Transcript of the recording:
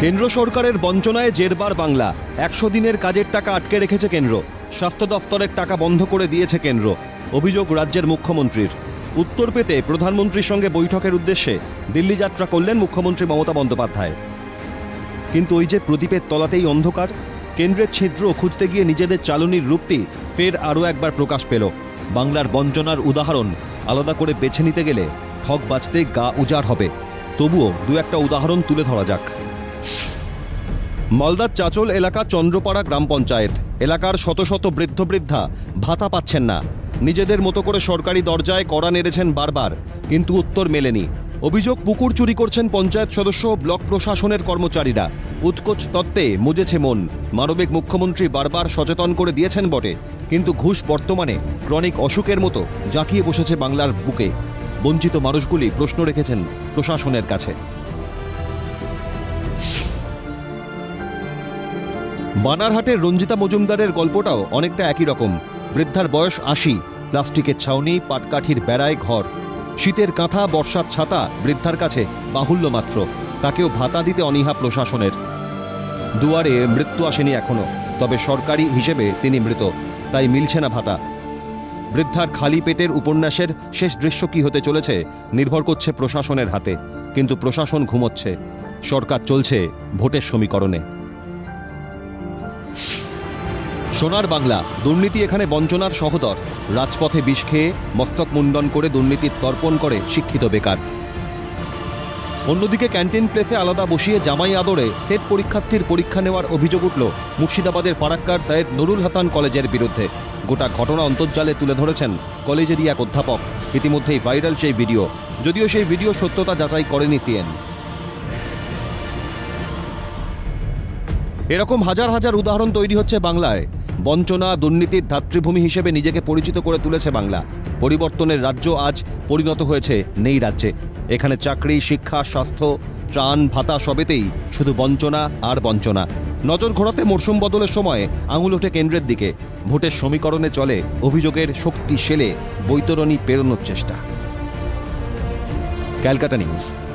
কেন্দ্র সরকারের বঞ্চনায় জেরবার বাংলা। একশো দিনের কাজের টাকা আটকে রেখেছে কেন্দ্র। স্বাস্থ্য দফতরের টাকা বন্ধ করে দিয়েছে কেন্দ্র। অভিযোগ রাজ্যের মুখ্যমন্ত্রীর। উত্তর পেতে প্রধানমন্ত্রীর সঙ্গে বৈঠকের উদ্দেশ্যে দিল্লি যাত্রা করলেন মুখ্যমন্ত্রী মমতা বন্দ্যোপাধ্যায়। কিন্তু ওই যে প্রদীপের তলাতেই অন্ধকার, কেন্দ্রের ছিদ্র খুঁজতে গিয়ে নিজেদের চালনির রূপটি ফের আরও একবার প্রকাশ পেল। বাংলার বঞ্চনার উদাহরণ আলাদা করে বেছে নিতে গেলে ঠক বাঁচতে গা উজাড় হবে। তবুও দু একটা উদাহরণ তুলে ধরা যাক। মালদার চাচল এলাকা চন্দ্রপাড়া গ্রাম পঞ্চায়েত। এলাকার শত শত বৃদ্ধ বৃদ্ধা ভাতা পাচ্ছেন না। নিজেদের মতো করে সরকারি দরজায় কড়া নেড়েছেন বারবার, কিন্তু উত্তর মেলেনি। অভিযোগ, পুকুর চুরি করছেন পঞ্চায়েত সদস্য ব্লক প্রশাসনের কর্মচারীরা। উৎকোচ তত্ত্বে মুজেছে মন। মানবিক মুখ্যমন্ত্রী বারবার সচেতন করে দিয়েছেন বটে, কিন্তু ঘুষ বর্তমানে ক্রনিক অসুখের মতো জাঁকিয়ে বসেছে বাংলার বুকে। বঞ্চিত মানুষগুলি প্রশ্ন রেখেছেন প্রশাসনের কাছে। বানারহাটের রঞ্জিতা মজুমদারের গল্পটাও অনেকটা একই রকম। বৃদ্ধার বয়স আশি, প্লাস্টিকের ছাউনি, পাটকাঠির বেড়ায় ঘর। শীতের কাঁথা, বর্ষার ছাতা, বৃদ্ধার কাছে বাহুল্য মাত্র। তাকেও ভাতা দিতে অনীহা প্রশাসনের। দুয়ারে মৃত্যু আসেনি এখনও, তবে সরকারি হিসেবে তিনি মৃত, তাই মিলছে না ভাতা। বৃদ্ধার খালি পেটের উপন্যাসের শেষ দৃশ্য কি হতে চলেছে, নির্ভর করছে প্রশাসনের হাতে। কিন্তু প্রশাসন ঘুমোচ্ছে। সরকার চলছে ভোটের সমীকরণে। সোনার বাংলা, দুর্নীতি এখানে বঞ্চনার সহদর। রাজপথে বিষ খেয়ে মস্তক মুন্ডন করে দুর্নীতির তর্পণ করে শিক্ষিত বেকার। অন্যদিকে ক্যান্টিন প্লেসে আলাদা বসিয়ে জামাই আদরে সেট পরীক্ষার্থীর পরীক্ষা নেওয়ার অভিযোগ উঠল মুর্শিদাবাদের ফারাক্কার সায়েদ নুরুল হাসান কলেজের বিরুদ্ধে। গোটা ঘটনা অন্তর্জালে তুলে ধরেছেন কলেজেরই এক অধ্যাপক। ইতিমধ্যেই ভাইরাল সেই ভিডিও। যদিও সেই ভিডিও সত্যতা যাচাই করেনি সিএন। এরকম হাজার হাজার উদাহরণ তৈরি হচ্ছে বাংলায়। বঞ্চনা দুর্নীতির ধাত্রীভূমি হিসেবে নিজেকে পরিচিত করে তুলেছে বাংলা। পরিবর্তনের রাজ্য আজ পরিণত হয়েছে নেই রাজ্যে। এখানে চাকরি, শিক্ষা, স্বাস্থ্য, ত্রাণ, ভাতা সবেতেই শুধু বঞ্চনা আর বঞ্চনা। নজর ঘোরাতে মরশুম বদলের সময় আঙুল ওঠে কেন্দ্রের দিকে। ভোটের সমীকরণে চলে অভিযোগের শক্তি সেলে বৈতরণী পেরোনোর চেষ্টা। ক্যালকাটা নিউজ।